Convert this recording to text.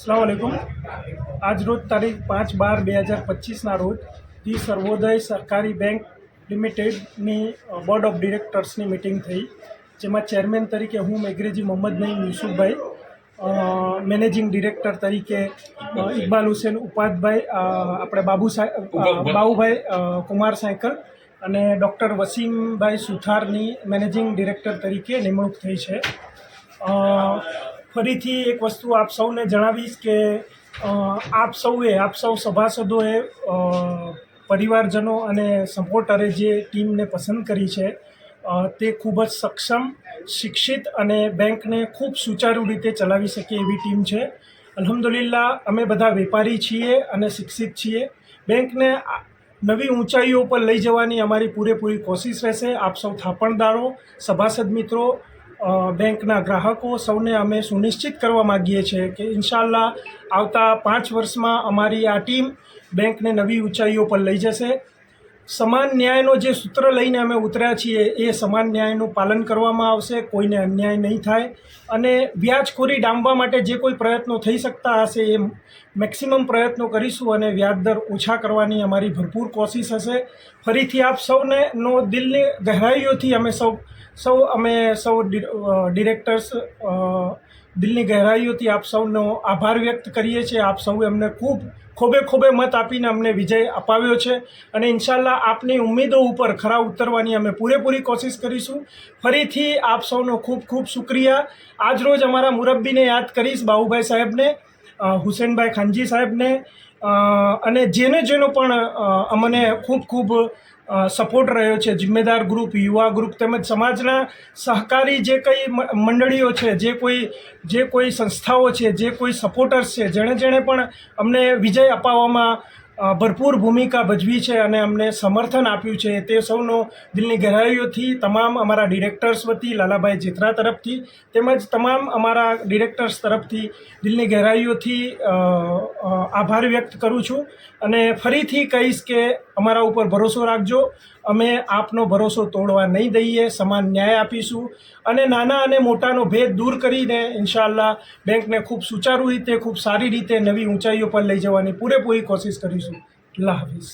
અસલામવાલેકુમ આજ રોજ તારીખ પાંચ બાર બે હજાર પચીસના રોજ ધી સર્વોદય સરકારી બેંક લિમિટેડની બોર્ડ ઓફ ડિરેક્ટર્સની મિટિંગ થઈ જેમાં ચેરમેન તરીકે હું મેઘરેજી મોહમ્મદ નઈમ યુસુફભાઈ મેનેજિંગ ડિરેક્ટર તરીકે ઇકબાલ હુસેન ઉપાધભાઈ આપણે બાબુ સાહેબ બાબુભાઈ કુમાર સાયકલ અને ડૉક્ટર વસીમભાઈ સુથારની મેનેજિંગ ડિરેક્ટર તરીકે નિમણૂક થઈ છે. ફરીથી એક વસ્તુ આપ સૌને જણાવીશ કે આપ સૌએ, આપ સૌ સભાસદોએ પરિવારજનો અને સપોર્ટરે જે ટીમને પસંદ કરી છે તે ખૂબ જ સક્ષમ, શિક્ષિત અને બેંકને ખૂબ સુચારુ રીતે ચલાવી શકે એવી ટીમ છે. અલહમદુલિલ્લા અમે બધા વેપારી છીએ અને શિક્ષિત છીએ. બેંકને નવી ઊંચાઈઓ પર લઈ જવાની અમારી પૂરેપૂરી કોશિશ રહેશે. આપ સૌ થાપણદારો, સભાસદ મિત્રો બેંકના ગ્રાહકો સૌને અમે સુનિશ્ચિત કરવા માગીએ છીએ કે ઇન્શાલ્લા આવતા પાંચ વર્ષમાં અમારી આ ટીમ બેંકને નવી ઊંચાઈઓ પર લઈ જશે. સમાન ન્યાયનો જે સૂત્ર લઈને અમે ઉતર્યા છીએ, એ સમાન ન્યાયનું પાલન કરવામાં આવશે, કોઈને અન્યાય નહીં થાય. અને વ્યાજખોરી ડામવા માટે જે કોઈ પ્રયત્નો થઈ શકતા હશે, એ મેક્સિમમ પ્રયત્નો કરીશું અને વ્યાજદર ઓછા કરવાની અમારી ભરપૂર કોશિશ હશે. ફરીથી આપ સૌને નો દિલની ગહેરાઈઓથી અમે સૌ સૌ અમે સૌ ડિરેક્ટર્સ દિલની ગહેરાઈઓથી આપ સૌનો આભાર વ્યક્ત કરીએ છીએ. આપ સૌએ અમને ખૂબ ખોબે ખોબે મત આપીને અમને વિજય અપાવ્યો છે અને ઇન્શાલ્લાહ આપની ઉમેદો ઉપર ખરા ઉતરવાની અમે પૂરેપૂરી કોશિશ કરીશું. ફરીથી આપ સૌનો ખૂબ ખૂબ શુક્રિયા. આજરોજ અમારા મુરબ્બીને યાદ કરીશ બાહુભાઈ સાહેબને હુસેનભાઈ ખાનજી સાહેબને અને જેને જેનો પણ અમને ખૂબ ખૂબ સપોર્ટ રહ્યો છે, જિમ્મેદાર ગ્રુપ યુવા ગ્રુપ તેમજ સમાજના સહકારી જે કંઈ મંડળીઓ છે, જે કોઈ જે કોઈ સંસ્થાઓ છે, જે કોઈ સપોર્ટર્સ છે, જેણે જેણે પણ અમને વિજય અપાવવામાં ભરપૂર ભૂમિકા ભજવી છે અને અમને સમર્થન આપ્યું છે. તે સૌનો દિલની ગહેરાઈઓથી તમામ અમારા ડિરેક્ટર્સ વતી, લાલાભાઈ જેથરા તરફથી તેમજ તમામ અમારા ડિરેક્ટર્સ તરફથી દિલની ગહેરાઈઓથી આભાર વ્યક્ત કરું છું. અને ફરીથી કહીશ કે અમારા ઉપર ભરોસો રાખજો. અમે આપનો ભરોસો તોડવા નહીં દઈએ, સમાન ન્યાય આપીશું. અને નાના અને મોટાનો ભેદ દૂર કરીને ઇન્શાલ્લાહ બેંકને ખૂબ સુચારુ રીતે, ખૂબ સારી રીતે નવી ઊંચાઈઓ પર લઈ જવાની પૂરેપૂરી કોશિશ કરીશું. અલ્લાહ હાફિઝ.